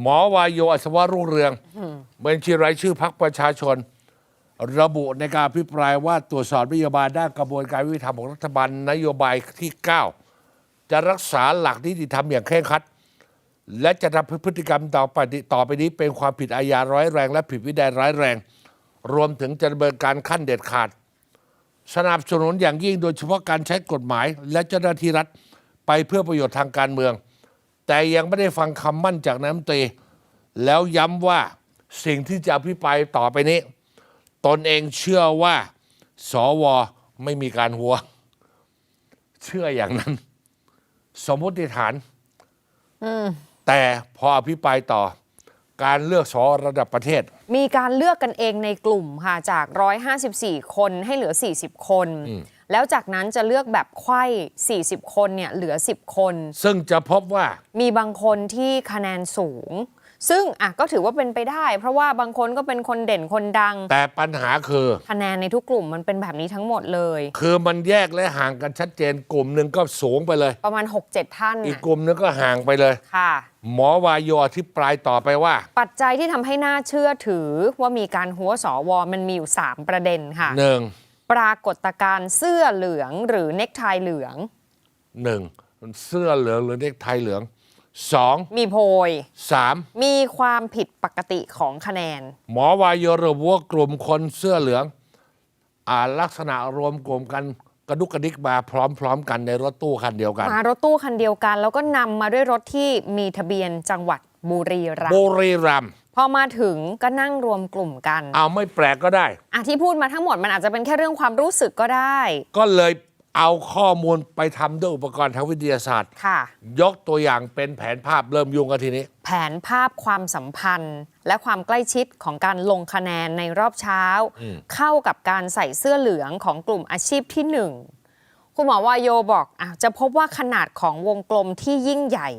หมอวายโยอัศวรุ่งเรืองบัญชีรายชื่อพักประชาชน ระบุในการอภิปรายว่าตรวจสอบนโยบายด้านกระบวนการยุติธรรมของรัฐบาลนโยบายที่ 9 จะรักษาหลักนิติธรรมอย่างเคร่งครัด และจะทำพฤติกรรมต่อไปนี้ต่อไปนี้เป็นความผิดอาญาร้ายแรง และผิดวินัยร้ายแรง รวมถึงจะดำเนินการขั้นเด็ดขาด สนับสนุนอย่างยิ่งโดยเฉพาะการใช้กฎหมาย และเจ้าหน้าที่รัฐไปเพื่อประโยชน์ทางการเมือง แต่ยังไม่ได้ฟังคำมั่นจากนายกรัฐมนตรี แล้วย้ำว่าสิ่งที่จะอภิปรายต่อไปนี้ ตนเองเชื่อว่า สวไม่มีการหัว เชื่ออย่างนั้น สมมติฐานแต่พออภิปรายต่อการเลือกสอระดับประเทศ มีการเลือกกันเองในกลุ่มค่ะจาก 154 คนให้เหลือ 40 คน แล้วจากนั้นจะเลือกแบบไขว้40 คนเนี่ยเหลือ 10 คน ซึ่งจะพบว่า มีบางคนที่คะแนนสูง ซึ่งอะก็ถือว่าเป็นไปได้ เพราะว่าบางคนก็เป็นคนเด่นคนดัง แต่ปัญหาคือ คะแนนในทุกกลุ่มมันเป็นแบบนี้ทั้งหมดเลย คือมันแยกและห่างกันชัดเจนกลุ่มหนึ่งก็สูงไปเลย ประมาณ 6-7 ท่านอีกน่ะกลุ่มหนึงก็ห่างไปเลย ค่ะ หมอวายโยอธิปรายต่อไปว่าปัจจัยที่ทำให้น่าเชื่อถือว่ามีการหัวสอวอมันมีอยู่ 3 ประเด็นค่ะ หนึ่ง ปรากฏการณ์เสื้อเหลืองหรือเนคไทเหลืองหนึ่งเสื้อเหลืองหรือเนกไทเหลืองสองมีโพยสามมีความผิดปกติของคะแนน หมอวายโยระบุว่ากลุ่มคนเสื้อเหลืองอ่าลักษณะรวมกลุ่มกันกระดุกกระดิกมาพร้อมๆ กันในรถตู้คันเดียวกัน มารถตู้คันเดียวกัน แล้วก็นำมาด้วยรถที่มีทะเบียนจังหวัดบุรีรัมบุย์รีรัมย์ พอมาถึงก็นั่งรวมกลุ่มกันเอาไม่แปลกก็ได้ อะที่พูดมาทั้งหมดมันอาจจะเป็นแค่เรื่องความรู้สึกก็ได้ ก็เลยเอาข้อมูลไปทำด้วยอุปกรณ์ทางวิทยาศาสตร์ ค่ะ ยกตัวอย่างเป็นแผนภาพเริ่มยุ่งกันทีนี้ แผนภาพความสัมพันธ์ และความใกล้ชิดของการลงคะแนนในรอบเช้าเข้ากับการใส่เสื้อเหลืองของกลุ่มอาชีพที่หนึ่งคุณหมอวายโยบอกอะจะพบว่าขนาดของวงกลมที่ยิ่งใหญ่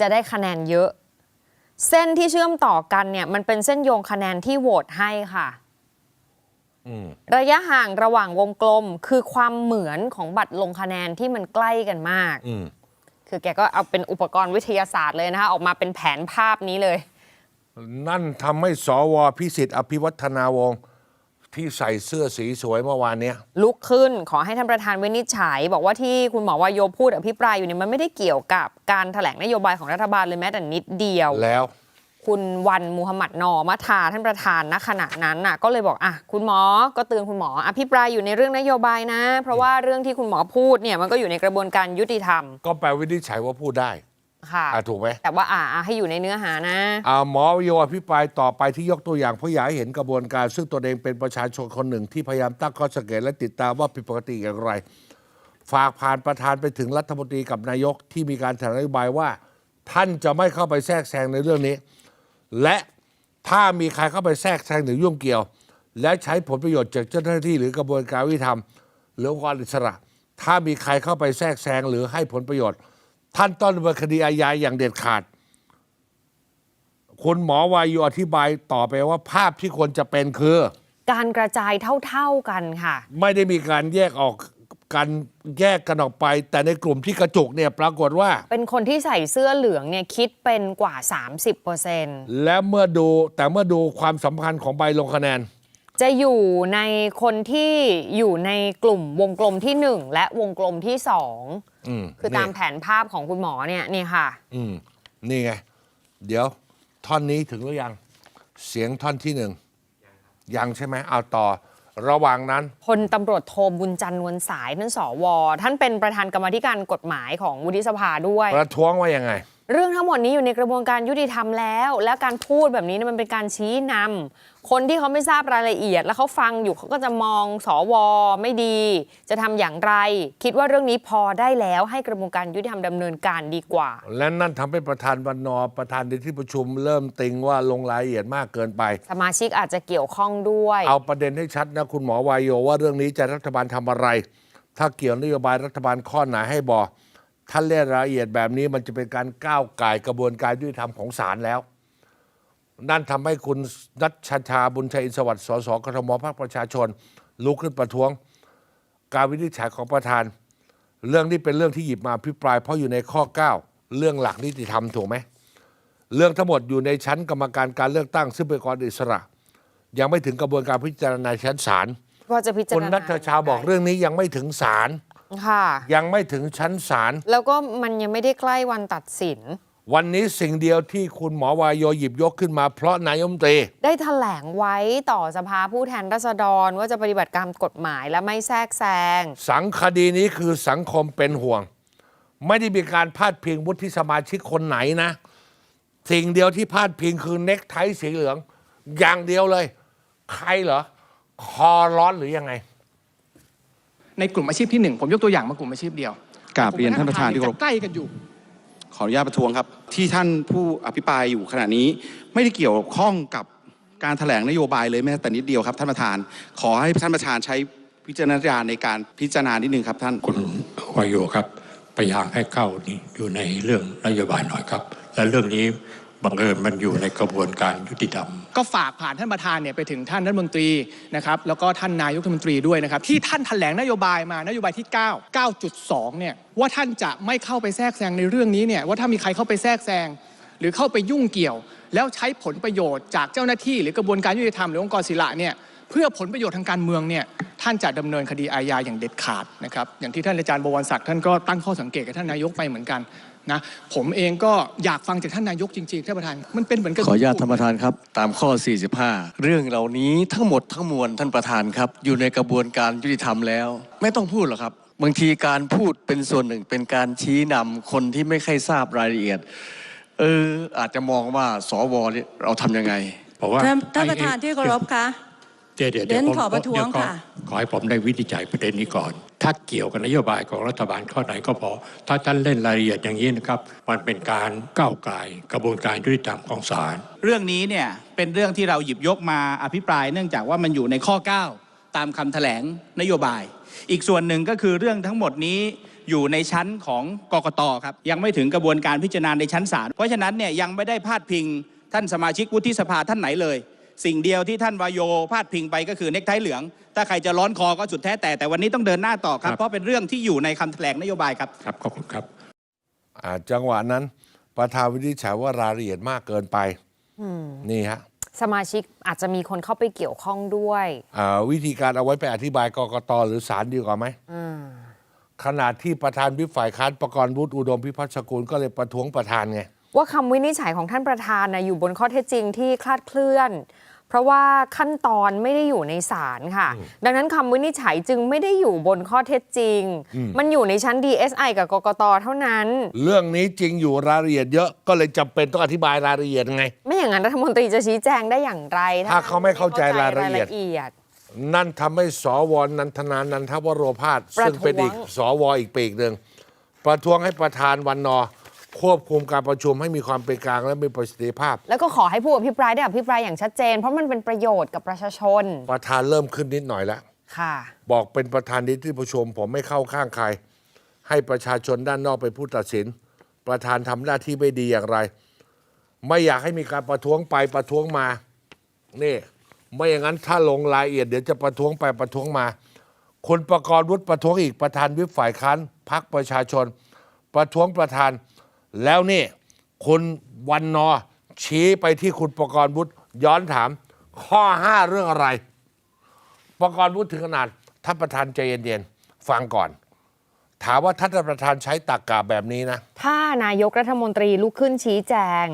จะได้คะแนนเยอะ เส้นที่เชื่อมต่อกันเนี่ยมันเป็นเส้นโยงคะแนนที่โหวตให้ค่ะระยะห่างระหว่างวงกลมคือความเหมือนของบัตรลงคะแนนที่มันใกล้กันมากอืมคือแกก็เอาเป็นอุปกรณ์วิทยาศาสตร์เลยนะคะออกมาเป็นแผนภาพนี้เลย นั่นทำให้สวพิสิทธิ์อภิวัฒนาวงศ์ ที่ใส่เสื้อสีสวยเมื่อวานเนี้ย ลุกขึ้นขอให้ท่านประธานวินิจฉัย บอกว่าที่คุณหมอวายโยพูดอภิปรายอยู่เนี่ยมันไม่ได้เกี่ยวกับการถแถลงนโยบายของรัฐบาลเลยแม้แต่นิดเดียว แล้ว คุณวันมูฮัมหมัดนอมัทาท่านประธานณขณะนั้นน่ะ ก็เลยบอกอะคุณหมอก็เตือนคุณหมออภิปรายอยู่ในเรื่องนโยบายนะ เพราะว่าเรื่องที่คุณหมอพูดเนี่ยมันก็อยู่ในกระบวนการยุติธรรม ก็แปลวินิจฉัยว่าพูดได้ ค่ะ อะถูกไหม แต่ว่าอะอะให้อยู่ในเนื้อหานะ อ่าหมอโยอภิปรายต่อไปที่ยกตัวอย่างเพราะอยากให้เห็นกระบวนการ ซึ่งตัวเองเป็นประชาชนคนหนึ่งที่พยายามตั้งข้อสังเกตและติดตามว่าผิดปกติอย่างไร ฝากผ่านประธานไปถึงรัฐมนตรีกับนายกที่มีการแถลงนโยบายว่า ท่านจะไม่เข้าไปแทรกแซงในเรื่องนี้ และถ้ามีใครเข้าไปแทรกแซงหรือยุ่งเกี่ยว และใช้ผลประโยชน์จากเจ้าหน้าที่หรือกระบวนการยุติธรรมหรือองค์กรอิสระ ถ้ามีใครเข้าไปแทรกแซงหรือให้ผลประโยชน์ ท่านต้องดำเนินคดีอาญาอย่างเด็ดขาด คุณหมอวายุอธิบายต่อไปว่าภาพที่ควรจะเป็นคือ การกระจายเท่าๆกันค่ะ ไม่ได้มีการแยกออกกันแยกกันออกไป แต่ในกลุ่มที่กระจุกเนี่ยปรากฏว่า เป็นคนที่ใส่เสื้อเหลืองเนี่ยคิดเป็นกว่า 30%และเมื่อดูแต่เมื่อดูความสำคัญของใบลงคะแนน จะอยู่ในคนที่อยู่ในกลุ่มวงกลมที่ 1 และวงกลมที่อืม2 คือตามนี่แผนภาพของคุณหมอเนี่ยนี่ค่ะ อืมนี่ไง เดี๋ยวท่อนนี้ถึงหรือยัง เสียงท่อนที่หนึ่งยังใช่ไหมเอาต่อ ระหว่างนั้นพลตำรวจโทบุญจันทร์นวลสายท่านสวท่านเป็นประธานกรรมาธิการกฎหมายของวุฒิสภาด้วย ประท้วงว่ายังไง เรื่องทั้งหมดนี้อยู่ในกระบวนการยุติธรรมแล้ว และการพูดแบบนี้เนี่ยมันเป็นการชี้นำคนที่เขาไม่ทราบรายละเอียด แล้วเขาฟังอยู่เขาก็จะมองสวไม่ดี จะทำอย่างไร คิดว่าเรื่องนี้พอได้แล้วให้กระบวนการยุติธรรมดำเนินการดีกว่า และนั่นทำให้ประธานวันนอร์ประธานในที่ประชุม เริ่มติงว่าลงรายละเอียดมากเกินไป สมาชิกอาจจะเกี่ยวข้องด้วย เอาประเด็นให้ชัดนะคุณหมอวายโยว่าเรื่องนี้จะรัฐบาลทำอะไร ถ้าเกี่ยวนโยบายรัฐบาลข้อไหนให้บอก ท่านเล่นรายละเอียดแบบนี้มันจะเป็นการก้าวไก่ายกระบวนการยุติธรรมของศาลแล้ว นั่นทำให้คุณนัชชาชาบุญชัยอินทร์สวัสดิ์สสกทมพรรคประชาชน ลุกขึ้นประท้วง การวินิจฉัยของประธาน เรื่องนี้เป็นเรื่องที่หยิบมาพิปรายเพราะอยู่ในข้อ 9 เรื่องหลักนิติธรรมถูกไหมเรื่องทั้งหมดอยู่ในชั้นกรรมการการเลือกตั้งซึ่งเป็นกรอิสระ ยังไม่ถึงกระบวนการพิจารณาชั้นศาลว่าจะพิจารคุณณานัทชาบอกเรื่องนี้ยังไม่ถึงศาล ค่ะ ยังไม่ถึงชั้นศาล แล้วก็มันยังไม่ได้ใกล้วันตัดสิน วันนี้สิ่งเดียวที่คุณหมอวายโยหยิบยกขึ้นมาเพราะนายกรัฐมนตรี ได้แถลงไว้ต่อสภาผู้แทนราษฎรว่าจะปฏิบัติตามกฎหมายและไม่แทรกแซง สังคดีนี้คือสังคมเป็นห่วง ไม่ได้มีการพาดพิงวุฒิสมาชิกคนไหนนะ สิ่งเดียวที่พาดพิงคือเน็กไทสีเหลือง อย่างเดียวเลย ใครเหรอ คอร้อนหรือยังไง ในกลุ่มอาชีพที่หนึ่งผมยกตัวอย่างมากลุ่มอาชีพเดียวกราบเรียนท่านประธานที่เคารพจะใกล้กันอยู่ ขออนุญาตประท้วงครับ ที่ท่านผู้อภิปรายอยู่ขณะนี้ไม่ได้เกี่ยวข้องกับการแถลงนโยบายเลยแม้แต่นิดเดียวครับท่านประธาน ขอให้ท่านประธานใช้พิจารณญาณในการพิจารณานิดนึงครับท่าน คุณวายโยครับพยายามให้เข้านี่อยู่ในเรื่องนโยบายหน่อยครับ และเรื่องนี้ บังเอิญมันอยู่ในกระบวนการยุติธรรม ก็ฝากผ่านท่านประธานเนี่ยไปถึงท่านรัฐมนตรีนะครับแล้วก็ท่านนายกรัฐมนตรีด้วยนะครับที่ท่านแถลงนโยบายมานโยบายที่ 9 9.2 เนี่ยว่าท่านจะไม่เข้าไปแทรกแซงในเรื่องนี้เนี่ยว่าถ้ามีใครเข้าไปแทรกแซงหรือเข้าไปยุ่งเกี่ยว แล้วใช้ผลประโยชน์จากเจ้าหน้าที่ หรือกระบวนการยุติธรรมหรือองค์กรศิลาเนี่ยเพื่อผลประโยชน์ทางการเมืองเนี่ยท่านจะดำเนินคดีอาญาอย่างเด็ดขาดนะครับอย่างที่ท่านอาจารย์บวรศักดิ์ท่านก็ตั้งข้อสังเกตกับท่านนายกไปเหมือนกัน นะผมเองก็อยากฟังจากท่านนายกจริงๆท่านประธานมันเป็นเหมือนกับขออนุญาตท่านประธานครับ ตามข้อ 45 เรื่องเหล่านี้ทั้งหมดทั้งมวลท่านประธานครับ อยู่ในกระบวนการยุติธรรมแล้ว ไม่ต้องพูดหรอกครับ บางทีการพูดเป็นส่วนหนึ่งเป็นการชี้นำคนที่ไม่ค่อยทราบรายละเอียด เอออาจจะมองว่าสวเนี่ยเราทำยังไงเพราะว่าท่านท่านไอ้ประธานที่เคารพคะ เดี๋ยวเดี๋ยวเรียนผมขอประท้วงเดี๋ยก่อนค่ะขอให้ผมได้วินิจฉัยประเด็นนี้ก่อน ถ้าเกี่ยวกับนโยบายของรัฐบาลข้อไหนก็พอ ถ้าท่านเล่นรายละเอียดอย่างนี้นะครับ มันเป็นการก้าวไก่ายกระบวนการยุติธรรมของศาลเรื่องนี้เนี่ยเป็นเรื่องที่เราหยิบยกมาอภิปราย เนื่องจากว่ามันอยู่ในข้อ 9 ตามคำแถลงนโยบาย อีกส่วนหนึ่งก็คือเรื่องทั้งหมดนี้อยู่ในชั้นของกกตครับยังไม่ถึงกระบวนการพิจารณาในชั้นศาลเพราะฉะนั้นเนี่ยยังไม่ได้พาดพิงท่านสมาชิกวุฒิสภาท่านไหนเลย สิ่งเดียวที่ท่านวายโยพาดพิงไปก็คือเน็กไทเหลือง ถ้าใครจะร้อนคอก็สุดแท้แต่ แต่วันนี้ต้องเดินหน้าต่อครับครับเพราะเป็นเรื่องที่อยู่ในคำแถลงนโยบายครับครับขอบคุณครับอ่าจังหวะนั้นประธานวินิจฉัยว่ารายละเอียดมากเกินไปนี่ฮะสมาชิกอาจจะมีคนเข้าไปเกี่ยวข้องด้วยอ่าวิธีการเอาไว้ไปอธิบายกกตหรือศาลดีกว่าไหมขณะที่ประธานวิปฝ่ายค้านประกรณ์วุฒิอุดมพิพัฒน์สกุลก็เลยประท้วงประธานไง ว่าคำวินิจฉัยของท่านประธานนะอยู่บนข้อเท็จจริงที่คลาดเคลื่อน เพราะว่าขั้นตอนไม่ได้อยู่ในศาลค่ะ ดังนั้นคำวินิจฉัยจึงไม่ได้อยู่บนข้อเท็จจริง มันอยู่ในชั้น DSI กับกกตเท่านั้น เรื่องนี้จริงอยู่รายละเอียดเยอะก็เลยจำเป็นต้องอธิบายรายละเอียดไง ไม่อย่างนั้นรัฐมนตรีจะชี้แจงได้อย่างไรถ้าเขาไม่เข้าใจรายละเอียดรายละเอียดนั่นทำให้สวนันทนานันทวโรพาสประท้วงซึ่งเป็นอีกสวอีกปีกหนึ่งประท้วงให้ประธานวันนอ ควบคุมการประชุมให้มีความเป็นกลางและมีประสิทธิภาพ แล้วก็ขอให้ผู้อภิปรายได้อภิปรายอย่างชัดเจน เพราะมันเป็นประโยชน์กับประชาชน ประธานเริ่มขึ้นนิดหน่อยแล้ว ค่ะ บอกเป็นประธานในที่ประชุมผมไม่เข้าข้างใคร ให้ประชาชนด้านนอกเป็นผู้ตัดสิน ประธานทำหน้าที่ไม่ดีอย่างไร ไม่อยากให้มีการประท้วงไปประท้วงมา นี่ ไม่อย่างนั้นถ้าลงรายละเอียดเดี๋ยวจะประท้วงไปประท้วงมา คุณประกรณ์วุฒิประท้วงอีกประธานวิปฝ่ายค้านพักประชาชน ประท้วงประธาน แล้วนี่ คุณวันนอ ชี้ไปที่คุณประกรณ์วุฒิย้อนถาม ข้อห้าเรื่องอะไร ประกรณ์วุฒิถึงขนาดท่านประธานใจเย็นๆฟังก่อน ถามว่าท่านประธานใช้ตากกาแบบนี้นะ ถ้านายกรัฐมนตรีลุกขึ้นชี้แจง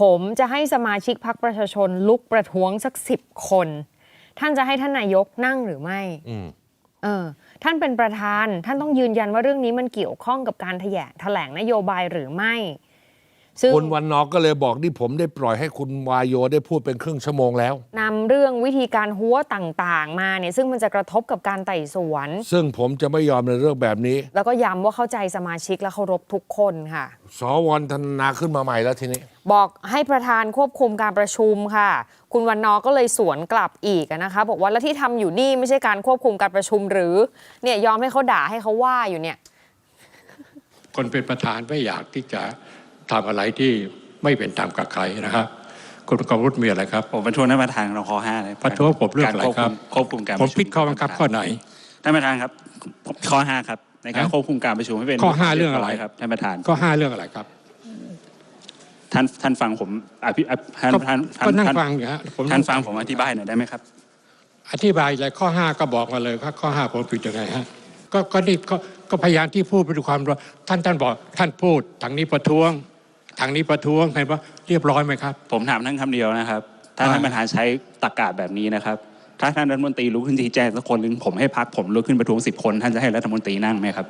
ผมจะให้สมาชิกพักประชาชนลุกประท้วงสักสิบคน ท่านจะให้ท่านนายกนั่งหรือไม่อืม เออ ท่านเป็นประธาน ท่านต้องยืนยันว่าเรื่องนี้มันเกี่ยวข้องกับการแถลงแถลงนโยบายหรือไม่ ซึ่งคุณวันนอก็เลยบอกนี่ผมได้ปล่อยให้คุณวายโยได้พูดเป็นครึ่งชั่วโมงแล้ว นำเรื่องวิธีการหัวต่างๆ มาเนี่ยซึ่งมันจะกระทบกับการไต่สวน ซึ่งผมจะไม่ยอมในเรื่องแบบนี้ แล้วก็ย้ำว่าเข้าใจสมาชิกและเคารพทุกคนค่ะ สวธนาขึ้นมาใหม่แล้วทีนี้ บอกให้ประธานควบคุมการประชุมค่ะ คุณวันนอร์ก็เลยสวนกลับอีกอะนะคะ บอกว่าแล้วที่ทำอยู่นี่ไม่ใช่การควบคุมการประชุมหรือเนี่ยยอมให้เขาด่าให้เขาว่าอยู่เนี่ย คนเป็นประธานไม่อยากที่จะ ทำอะไรที่ไม่เป็นธรรมกับใครนะครับคุณประกอบรุษมีอะไรครับผมประท้วงท่านประธานเราข้อห้าเลยประท้วงผมเรื่องอะไรครับกาควบคุมการผมประชุผิดข้อบังคับข้อไหนท่านประธานครับข้อห้าครับในการฮะควบคุมการประชุมให้เป็นข้อห้าเรื่องอะไรครับท่านประธานก็ห้าเรื่องอะไรครับท่านท่านฟังผมอภิอภิท่านก็ท่านท่านก็นั่งท่านฟังอยู่ฮะผมท่านฟังผมอธิบายหน่อยได้ไหมครับ อธิบายเลยข้อห้าก็บอกมาเลยครับข้อห้าผมผิดยังไงฮะก็ก็นี่ก็ก็พยายามที่พูดไปด้วยความว่าท่านท่านบอกท่านพูดทางนี้ประท้วง ทางนี้ประท้วงเห็นว่าเรียบร้อยไหมครับ ผมถามท่านคำเดียวนะครับ ถ้าอ่าท่านประธานใช้ตรรกะแบบนี้นะครับ ถ้าท่านรัฐมนตรีลุกขึ้นชี้แจงสักคนหนึ่งผมให้พักผมลุกขึ้นประท้วงสิบคนท่านจะให้รัฐมนตรีนั่งไหมครับ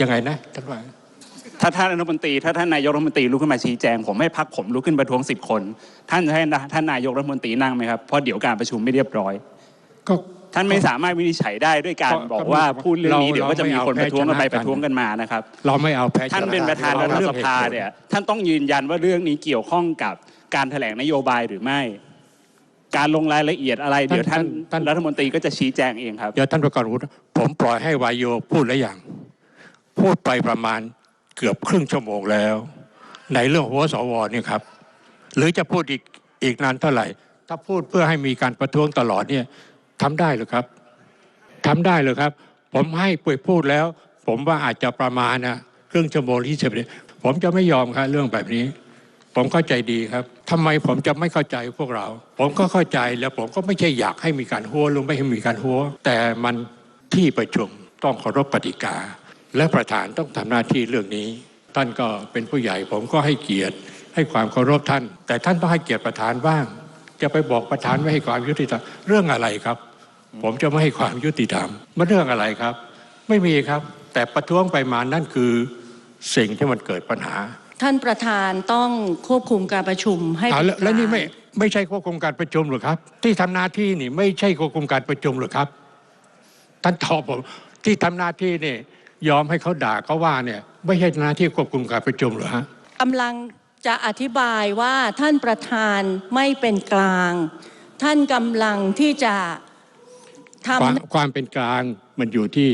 ยังไงนะท่านว่าถ้าท่านรัฐมนตรีถ้าท่านนายกรัฐมนตรีลุกขึ้นมาชี้แจงผมให้พักผมลุกขึ้นประท้วงสิบคน ท่านจะให้ท่านนายกรัฐมนตรีนั่งไหมครับเพราะเดี๋ยวการประชุมไม่เรียบร้อย ก็ ท่านไม่สามารถวินิจฉัยได้ด้วยการก็บอกว่าก็พูดเรื่องนี้เราเดี๋ยวก็จะมีคนประท้วงกันไปเราไม่เอาแพ้ชนะกันประท้วงกันมานะครับ เราไม่เอาแพ้ชะท่านเป็นประธานรัฐสภาเนี่ยท่านต้องยืนยันว่าเรื่องนี้เกี่ยวข้องกับการแถลงนโยบายหรือไม่ การลงรายละเอียดอะไร เดี๋ยวท่านรัฐมนตรีก็จะชี้แจงเองครับเดี๋ยวท่านประกรณ์วุฒิผมปล่อยให้วายโยพูดแล้วอย่าง พูดไปประมาณเกือบครึ่งชั่วโมงแล้ว ในเรื่องหัวสวเนี่ยครับ หรือจะพูดอีกอีกนานเท่าไหร่ ถ้าพูดเพื่อให้มีการประท้วงตลอดเนี่ย ทำได้หรือครับทำได้หรือครับ ผมให้ปุยพูดแล้ว ผมว่าอาจจะประมาณนะครึ่งชั่วโมงที่สิบนาทีผมจะไม่ยอมครับเรื่องแบบนี้ ผมเข้าใจดีครับทำไมผมจะไม่เข้าใจพวกเรา ผมก็เข้าใจแล้วผมก็ไม่ใช่อยากให้มีการหัวหรือไม่ให้มีการหัว แต่มันที่ประชุมต้องเคารพกติกา และประธานต้องทำหน้าที่เรื่องนี้ ท่านก็เป็นผู้ใหญ่ ผมก็ให้เกียรติ ให้ความเคารพท่าน แต่ท่านต้องให้เกียรติประธานบ้าง จะไปบอกประธานไม่ให้ความยุติธรรมเรื่องอะไรครับ ผมจะไม่ให้ความยุติธรรมมันเรื่องอะไรครับ ไม่มีครับ แต่ประท้วงไปมานั่นคือสิ่งที่มันเกิดปัญหา ท่านประธานต้องควบคุมการประชุมให้อ่าแล้วเป็แล้วนี่กลางไม่ไม่ใช่ควบคุมการประชุมหรือครับ ที่ทำหน้าที่นี่ไม่ใช่ควบคุมการประชุมหรือครับ ท่านตอบผมที่ทำหน้าที่นี่ยอมให้เขาด่าเขาว่าเนี่ยไม่ใช่หน้าที่ควบคุมการประชุมหรือฮะกำลังจะอธิบายว่าท่านประธานไม่เป็นกลาง ท่านกำลังที่จะท ความความเป็นกลางมันอยู่ที่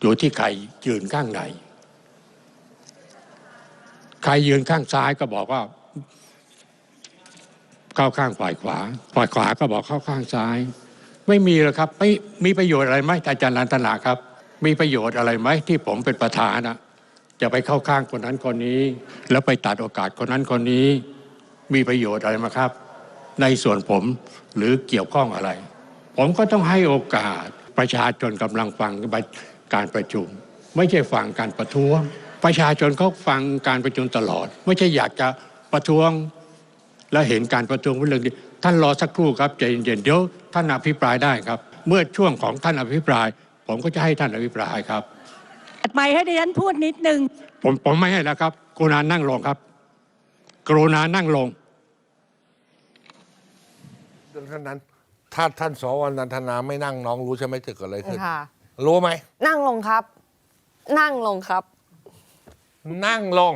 อยู่ที่ใครยืนข้างไหน ใครยืนข้างซ้ายก็บอกว่า เข้าข้างฝ่ายขวา ฝ่ายขวาก็บอกเข้าข้างซ้าย ไม่มีหรอกครับ ไม่มีประโยชน์อะไรไหมอาจารย์นันทนาครับ มีประโยชน์อะไรไหมที่ผมเป็นประธานนะจะไปเข้าข้างคนนั้นคนนี้ แล้วไปตัดโอกาสคนนั้นคนนี้ มีประโยชน์อะไรไหมาครับ ในส่วนผมหรือเกี่ยวข้องอะไร ผมก็ต้องให้โอกาสประชาชนกำลังฟังการประชุม ไม่ใช่ฟังการประท้วง ประชาชนเขาฟังการประชุมตลอด ไม่ใช่อยากจะประท้วง แล้วเห็นการประท้วงเป็นเรื่องดีท่านรอสักครู่ครับใจเย็นๆเดี๋ยวท่านอภิปรายได้ครับ เมื่อช่วงของท่านอภิปราย ผมก็จะให้ท่านอภิปรายครับำไม่ให้ดิฉันพูดนิดนึง ผมผมไม่ให้แล้วครับ กรุณานั่งลงครับ กรุณานั่งลงดังนั้น ถ้าท่านสวนันทนาไม่นั่งน้องรู้ใช่ไหมจะเกิดอะไรขึ้น ค่ะ รู้ไหม นั่งลงครับ นั่งลงครับ นั่งลง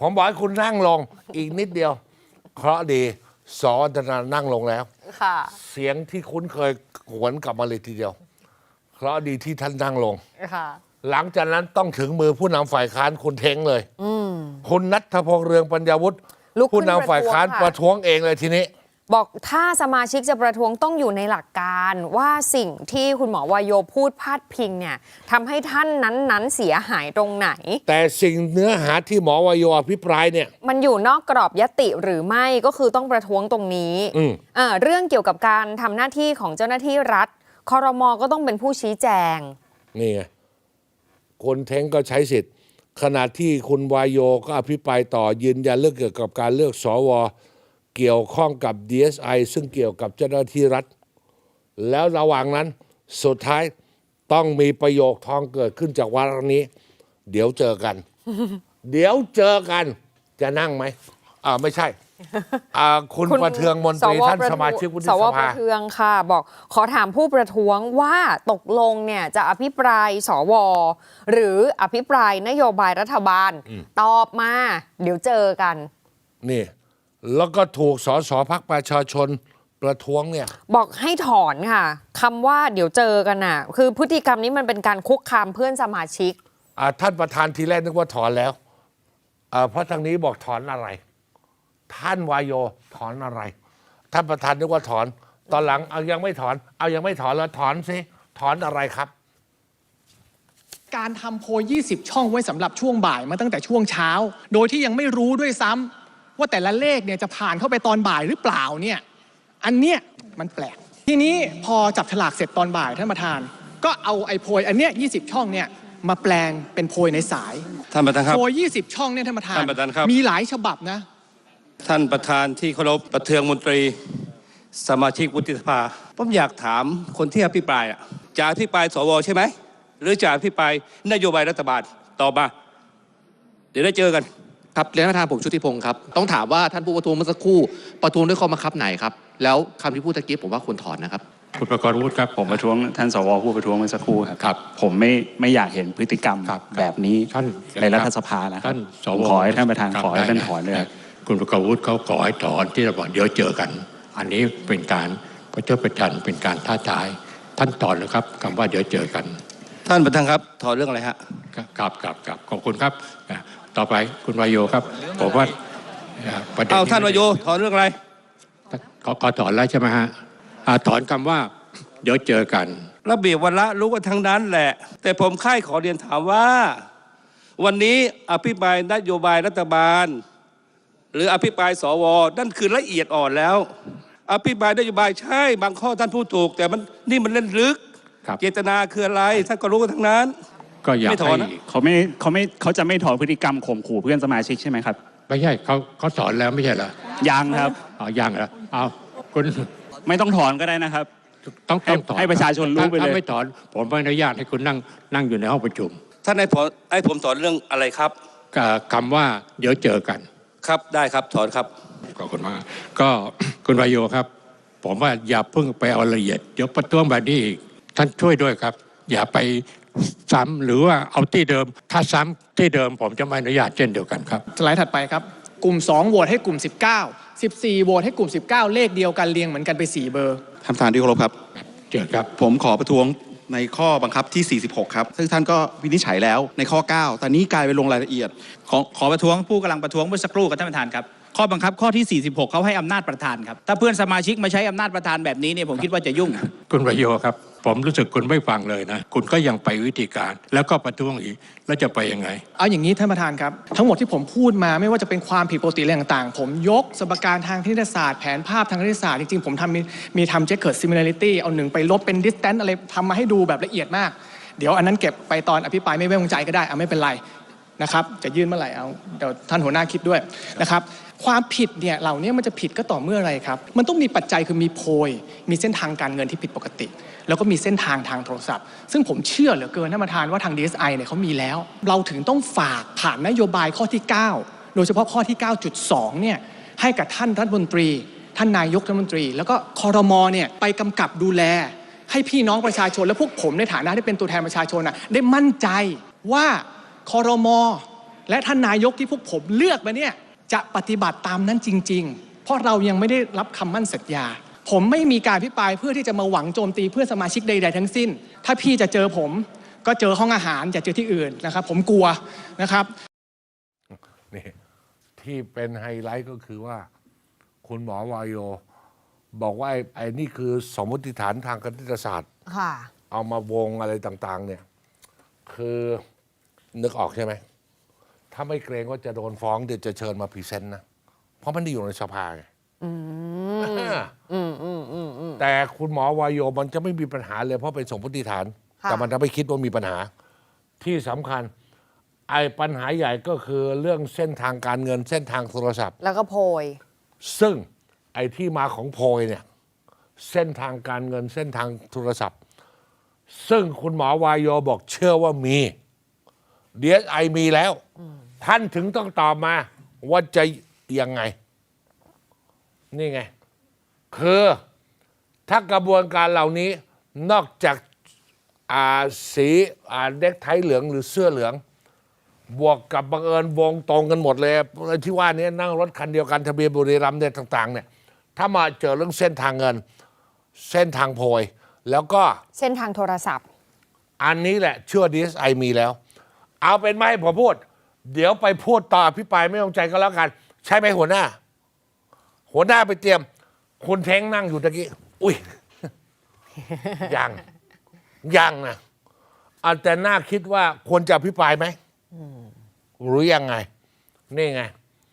ผมบอกให้คุณนั่งลง อีกนิดเดียว เคราะห์ดี สวนันทนานั่งลงแล้ว ค่ะ เสียงที่คุ้นเคยหวนกลับมาเลยทีเดียว เคราะห์ดีที่ท่านนั่งลง ค่ะ หลังจากนั้นต้องถึงมือผู้นำฝ่ายค้านคุณเท้งเลยคุณนัทพงษ์เรืองปัญญาวุฒิลุกขึ้นผู้นำฝ่ายค้านประท้วงค่ะประท้วงเองเลยทีนี้ บอกถ้าสมาชิกจะประท้วงต้องอยู่ในหลักการว่าสิ่งที่คุณหมอวายโยพูดพาดพิงเนี่ยทำให้ท่านนั้นๆเสียหายตรงไหน แต่สิ่งเนื้อหาที่หมอวายโยอภิปรายเนี่ย มันอยู่นอกกรอบยติหรือไม่ก็คือต้องประท้วงตรงนี้อืมอ่าเรื่องเกี่ยวกับการทำหน้าที่ของเจ้าหน้าที่รัฐคอรมอก็ต้องเป็นผู้ชี้แจง นี่ไงคนเท้งก็ใช้สิทธิ์ ขณะที่คุณวายโยก็อภิปรายต่อยืนยันเรื่องเกี่ยวกับการเลือกสว เกี่ยวข้องกับ DSI ซึ่งเกี่ยวกับเจ้าหน้าที่รัฐ แล้วระหว่างนั้นสุดท้ายต้องมีประโยคทองเกิดขึ้นจากวาระนี้ เดี๋ยวเจอกัน เดี๋ยวเจอกันจะนั่งไหมอ่าไม่ใช่อ่าคุณประเทืองมนตรีสวท่านประสมาชิกวุฒิสสวปภาระเทืองค่ะ บอกขอถามผู้ประท้วงว่าตกลงเนี่ยจะอภิปรายสว หรืออภิปรายนโยบายรัฐบาล ตอบมา เดี๋ยวเจอกัน นี่ แล้วก็ถูกสสพักประชาชนประท้วงเนี่ย บอกให้ถอนค่ะคำว่าเดี๋ยวเจอกันน่ะ คือพฤติกรรมนี้มันเป็นการคุกคามเพื่อนสมาชิก อ่าท่านประธานทีแรกนึกว่าถอนแล้วอ่าเพราะทางนี้บอกถอนอะไร ท่านวายโยถอนอะไร ท่านประธานนึกว่าถอน ตอนหลังเอายังไม่ถอน เอายังไม่ถอนแล้วถอนสิถอนอะไรครับการทำโพล20 ช่องไว้สำหรับช่วงบ่ายมาตั้งแต่ช่วงเช้า โดยที่ยังไม่รู้ด้วยซ้ ว่าแต่ละเลขเนี่ยจะผ่านเข้าไปตอนบ่ายหรือเปล่าเนี่ยอันเนี้ยมันแปลก ทีนี้พอจับฉลากเสร็จตอนบ่ายท่านประธาน ก็เอาไอ้โพยอันเนี้ย20ช่องเนี่ยมาแปลงเป็นโพยในสายท่านประธานครับ โพย20 ช่องเนี่ยท่านประธานท่านประธานครับ มีหลายฉบับนะ ท่านประธานที่เคารพประเทืองมนตรี สมาชิกวุฒิสภา ผมอยากถามคนที่อภิปรายอะจะอภิปรายสวใช่ไหม หรือจะอภิปรายนโยบายรัฐบาลตอบมา เดี๋ยวได้เจอกัน ครับเรียนท่านประธานผมชุติพงศ์ครับ ต้องถามว่าท่านผู้ประท้วงเมื่อสักครู่ประท้วงด้วยข้อบังคับไหนครับ แล้วคำที่พูดตะกี้ผมว่าควรถอนนะครับ คุณประกรณ์วุฒิครับผมประท้วงท่านสวผู้ประท้วงเมื่อสักครู่ครับครับผมไม่ไม่อยากเห็นพฤติกรรมครับแบบนี้ท่านในรัฐสภานะครับท่านสผมวขอให้ท่านประธานครับขอให้ท่านได้ถอนเลยครับ คุณประกรณ์วุฒิเขาขอให้ถอนที่เราบอกเดี๋ยวเจอกัน อันนี้เป็นการประเจ้าประจันเป็นการท้าทาย ท่านถอนเลยครับคำว่าเดี๋ยวเจอกันท่านประธานครับ ถอนเรื่องอะไรฮะ ครับครับครับขอบคุณครับอะ ต่อไปคุณวายโยครับผมว่าอะประเด็นเอาท่านวายโยถอนเรื่องอะไรขอขอถอนแล้วใช่ไหมฮะอะถอนคำว่า เดี๋ยวเจอกัน ระเบียบวันละรู้กันทั้งนั้นแหละ แต่ผมค่ายขอเรียนถามว่า วันนี้อภิปรายนโยบายรัฐบาล หรืออภิปรายสวนั่นคือละเอียดอ่อนแล้ว อภิปรายนโยบายใช่บางข้อท่านพูดถูก แต่มันนี่มันเล่นลึกครับเจตนาคืออะไรท่านก็รู้กันทั้งนั้น ก็อยากไม่ถอนให้นะเขาไม่เขาไม่เขาจะไม่ถอนพฤติกรรมข่มขู่เพื่อนสมาชิกใช่ไหมครับไม่ใช่เขาเขาสอนแล้วไม่ใช่เหรอยังครับ เอายังเหรอเอาคุณไม่ต้องถอนก็ได้นะครับ ต้องให้ต้องถอนให้ประชาชนรู้ไปเลย ถ้าไม่ถอนผมไม่อนุญาตให้คุณนั่งนั่งอยู่ในห้องประชุมท่านให้ถอนให้ผมถอนเรื่องอะไรครับกับคำว่าเดี๋ยวเจอกัน ครับได้ครับถอนครับ ขอบคุณมากก็ คุณวายโยครับ ผมว่าอย่าเพิ่งไปเอาละเอียดเดี๋ยวประท้วงแบบนี้อีกท่านช่วยด้วยครับ อย่าไป ซ้ำหรือว่าเอาที่เดิม ถ้าซ้ำที่เดิมผมจะไม่อนุญาตเช่นเดียวกันครับสไลด์ถัดไปครับ กลุ่ม 2 โหวตให้กลุ่ม 19 14 โหวตให้กลุ่ม 19 เลขเดียวกันเรียงเหมือนกันไป 4 เบอร์ท่านประธานที่เคารพครับเจอครับ ผมขอประท้วงในข้อบังคับที่ 46 ครับ ซึ่งท่านก็วินิจฉัยแล้วในข้อ 9 แต่นี้กลายไปลงรายละเอียด ขอขอประท้วงผู้กำลังประท้วงเมื่อสักครู่กับท่านประธานครับ ข้อบังคับข้อที่ 46 เขาให้อำนาจประธานครับ ถ้าเพื่อนสมาชิกมาใช้อำนาจประธานแบบนี้เนี่ยผมคิดว่าจะยุ่ง คุณวายโยครับ ผมรู้สึกคุณไม่ฟังเลยนะ คุณก็ยังไปวิธีการ แล้วก็ประท้วงอีก แล้วจะไปยังไง เอาอย่างนี้ท่านประธานครับ ทั้งหมดที่ผมพูดมาไม่ว่าจะเป็นความผิดปกติอะไรต่างๆ ผมยกสมการทางคณิตศาสตร์แผนภาพทางคณิตศาสตร์จริงๆ ผมทำมีมีทำเจคเกิร์ดซิมิ l าริตี้เอาหนึ่งไปลบเป็นดิสแตนอะไรทำมาให้ดูแบบละเอียดมาก เดี๋ยวอันนั้นเก็บไปตอนอภิปรายไม่ไว้วางใจก็ได้เอาไม่เป็นไรนะครับจะยื่นเมื่อไหร่เอาเดี๋ยวท่านหัวหน้าคิดด้วยนะครับความผิดเนี่ยเหล่านี้มันจะผิดก็ต่อเมื่ออะไรครับ มันต้องมีปัจจัยคือมีโพย มีเส้นทางการเงินที่ผิดปกติ แล้วก็มีเส้นทางทางโทรศัพท์ ซึ่งผมเชื่อเหลือเกินท่านประธานว่าทาง DSI เนี่ยเขามีแล้ว เราถึงต้องฝากผ่านนโยบายข้อที่ 9 โดยเฉพาะข้อที่ 9.2 เนี่ยให้กับท่านรัฐมนตรี ท่านนายกรัฐมนตรี แล้วก็คอรมอเนี่ยไปกำกับดูแล ให้พี่น้องประชาชนและพวกผมในฐานะที่เป็นตัวแทนประชาชนน่ะได้มั่นใจว่าคอรมอและท่านนายกที่พวกผมเลือกมาเนี่ยจะปฏิบัติตามนั้นจริง ๆ เพราะเรายังไม่ได้รับคำมั่นสัญญา ผมไม่มีการพิปรายเพื่อที่จะมาหวังโจมตีเพื่อนสมาชิกใดๆทั้งสิ้น ถ้าพี่จะเจอผมก็เจอห้องอาหารอย่าเจอที่อื่นนะครับ ผมกลัวนะครับนี่ที่เป็นไฮไลท์ก็คือว่า คุณหมอวายโย บอกว่าไอ้ไอ้นี่คือสมมติฐานทางคณิตศาสตร์ ค่ะ เอามาวงอะไรต่างๆ เนี่ย คือนึกออกใช่ไหม ถ้าไม่เกรงว่าจะโดนฟ้องเดี๋ยวจะเชิญมาพรีเซนต์นะ เพราะมันได้อยู่ในสภาไง แต่คุณหมอวายโยมันจะไม่มีปัญหาเลยเพราะเป็นสมมติฐานค่ะแต่มันจะไม่คิดว่ามีปัญหา ที่สำคัญ ไอ้ปัญหาใหญ่ก็คือเรื่องเส้นทางการเงินเส้นทางโทรศัพท์ แล้วก็โพย ซึ่งไอ้ที่มาของโพยเนี่ย เส้นทางการเงินเส้นทางโทรศัพท์ ซึ่งคุณหมอวายโยบอกเชื่อว่ามีเดียไอมีแล้ว ท่านถึงต้องตอบมาว่าจะยังไง นี่ไง คือถ้ากระบวนการเหล่านี้นอกจากอ่าสีอ่าเด็กไทยเหลืองหรือเสื้อเหลือง บวกกับบังเอิญวงตรงกันหมดเลยที่ว่านี้นั่งรถคันเดียวกันทะเบียนบุรีรัมย์เนี่ยต่างๆเนี่ยถ้ามาเจอเรื่องเส้นทางเงิน เส้นทางโพย แล้วก็เส้นทางโทรศัพท์ อันนี้แหละเชื่อดีเอสไอมีแล้ว เอาเป็นไม่ให้ผมพูด เดี๋ยวไปพูดต่อพิปรายไม่ลงใจก็แล้วกัน ใช่ไหมหัวหน้า หัวหน้าไปเตรียม คุณเท้งนั่งอยู่ตะกี้ อุ้ย ยังยังนะอันแต่น่าคิดว่าควรจะพิปรายไหมหรือยังไง นี่ไง